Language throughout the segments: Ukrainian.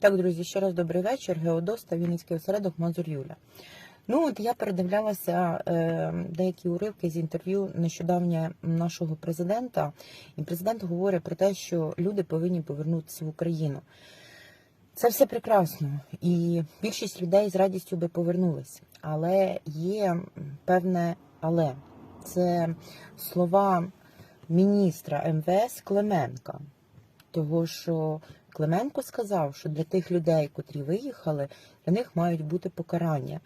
Так, друзі, ще раз добрий вечір. Геодоста, Вінницький осередок Мазур Юля. Ну, от я передивлялася е, деякі уривки з інтерв'ю нещодавнє нашого президента, і президент говорить про те, що люди повинні повернутися в Україну. Це все прекрасно, і більшість людей з радістю би повернулись. Але є певне але це слова міністра МВС Клименка. Того, що Клименко сказав, що для тих людей, котрі виїхали, для них мають бути покарання.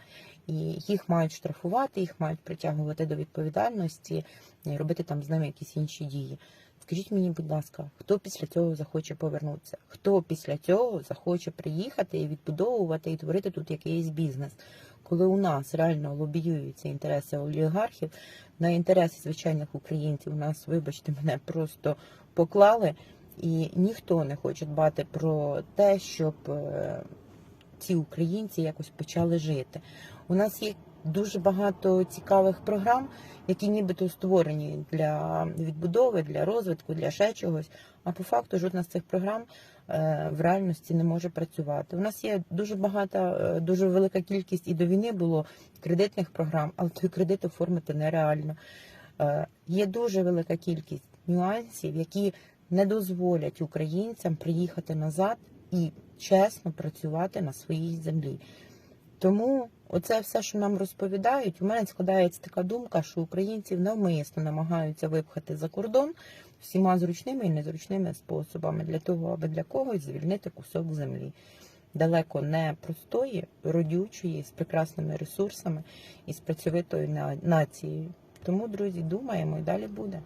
І їх мають штрафувати, їх мають притягувати до відповідальності і робити там з ними якісь інші дії. Скажіть мені, будь ласка, хто після цього захоче повернутися? Хто після цього захоче приїхати і відбудовувати і творити тут якийсь бізнес? Коли у нас реально лобіюються інтереси олігархів, на інтереси звичайних українців у нас, вибачте мене, просто поклали, і ніхто не хоче дбати про те, щоб е, ці українці якось почали жити. У нас є дуже багато цікавих програм, які нібито створені для відбудови, для розвитку, для ще чогось. А по факту жодна з цих програм е, в реальності не може працювати. У нас є дуже багата, е, дуже велика кількість і до війни було кредитних програм, але той кредит оформити нереально. Є дуже велика кількість нюансів, які не дозволять українцям приїхати назад і чесно працювати на своїй землі. Тому оце все, що нам розповідають, у мене складається така думка, що українців навмисно намагаються випхати за кордон всіма зручними і незручними способами для того, аби для когось звільнити кусок землі. Далеко не простої, родючої, з прекрасними ресурсами і з працьовитою нацією. Тому, друзі, думаємо і далі буде.